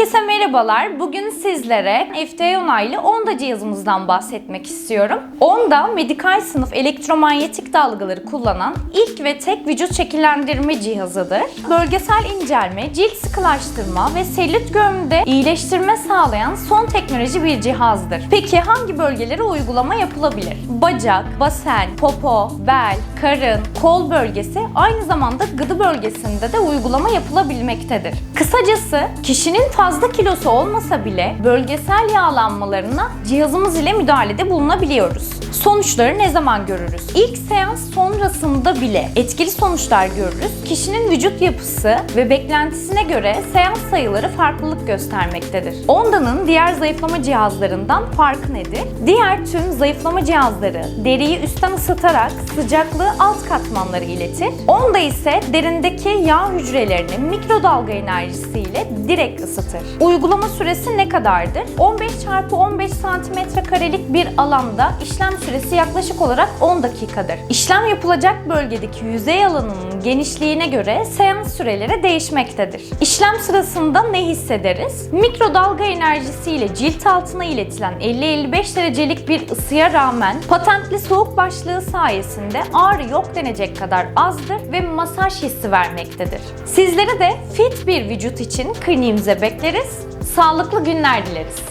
Herkese merhaba. Merhabalar. Bugün sizlere FDA onaylı Onda cihazımızdan bahsetmek istiyorum. Onda medikal sınıf elektromanyetik dalgaları kullanan ilk ve tek vücut şekillendirme cihazıdır. Bölgesel incelme, cilt sıkılaştırma ve selülit görünümde iyileştirme sağlayan son teknoloji bir cihazdır. Peki hangi bölgelere uygulama yapılabilir? Bacak, basen, popo, bel, karın, kol bölgesi aynı zamanda gıdı bölgesinde de uygulama yapılabilmektedir. Kısacası kişinin fazla kilosu olmasa bile bölgesel yağlanmalarına cihazımız ile müdahalede bulunabiliyoruz. Sonuçları ne zaman görürüz? İlk seans sonrasında bile etkili sonuçlar görürüz. Kişinin vücut yapısı ve beklentisine göre seans sayıları farklılık göstermektedir. Onda'nın diğer zayıflama cihazlarından farkı nedir? Diğer tüm zayıflama cihazları deriyi üstten ısıtarak sıcaklığı alt katmanlara iletir. Onda ise derindeki yağ hücrelerini mikrodalga enerjisiyle direkt ısıtır. Uygulama süresi ne kadardır? 15 çarpı 15 santimetre karelik bir alanda işlem süresi yaklaşık olarak 10 dakikadır. İşlem yapılacak bölgedeki yüzey alanının genişliğine göre seans süreleri değişmektedir. İşlem sırasında ne hissederiz? Mikrodalga enerjisiyle cilt altına iletilen 50-55 derecelik bir ısıya rağmen patentli soğuk başlığı sayesinde ağrı yok denecek kadar azdır ve masaj hissi vermektedir. Sizlere de fit vücut için kliniğimize bekleriz. Sağlıklı günler dileriz.